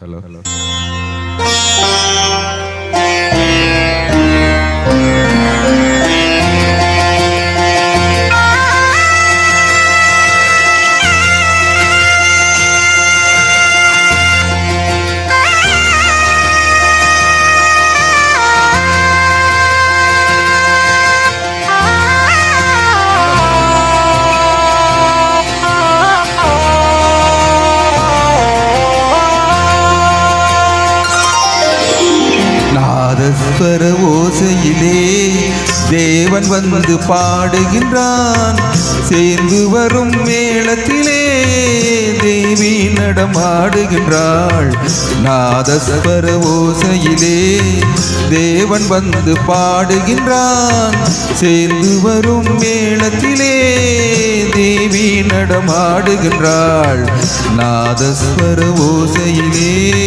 Hello. Hello. தேவன் வந்து பாடுகின்றான். சேர்ந்து வரும் மேளத்திலே தேவி நடமாடுகின்றாள். நாதஸ்வர ஓசையிலே தேவன் வந்து பாடுகின்றான். சேர்ந்து வரும் மேளத்திலே தேவி நடமாடுகின்றாள். நாதஸ்வர ஓசையிலே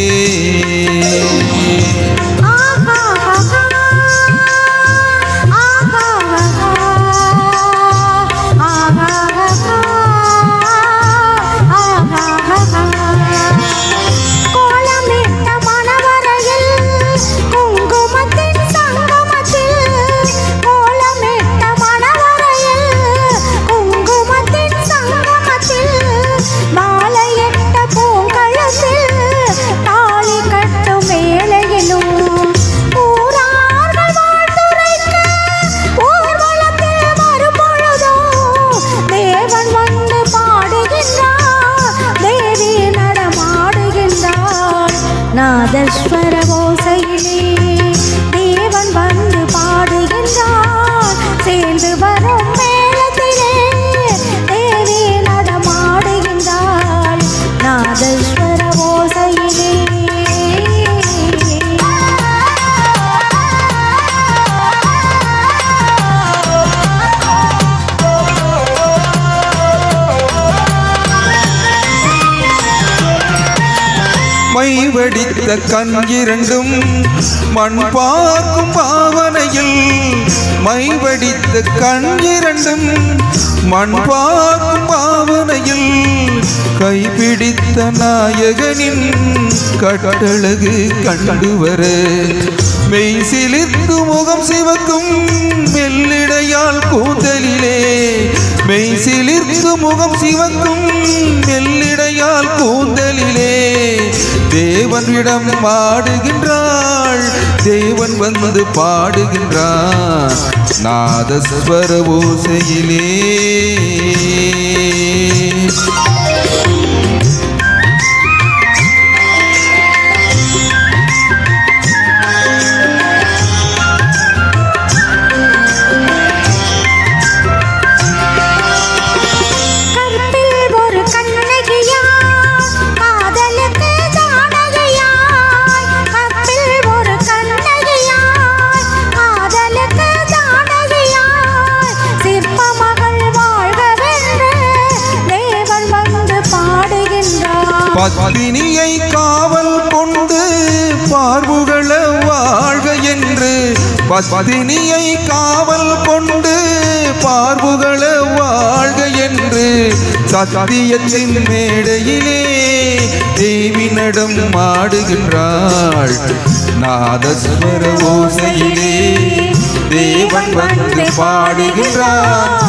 வடித்த கண் இரண்டும் மண் பார்க்கும் பாவனையில் மை வடித்த கண் இரண்டும் மண் பார்க்கும் பாவனையில் கைபிடித்த நாயகனின் கட்டழகு கண்டு வர மெய் சிலிர்த்து முகம் சிவக்கும் மெல்லிடையால் கூந்தலிலே மெய் சிலிர்த்து முகம் சிவக்கும் மெல்லிடையால் கூந்தலிலே தேவனிடம் பாடுகின்றாள். தேவன் வந்து பாடுகின்றான் நாதஸ்வர ஓசையிலே. பத்மினியை காவல் கொண்டு பார்வுகள வாழ்க என்று. பத்மினியை காவல் கொண்டு பார்வுகள வாழ்க என்று. சத்தியத்தின் மேடையிலே தேவி நடம் மாடுகின்றாள் நாதஸ்வர ஓசையிலே தேவன் வந்து பாடுகின்றான்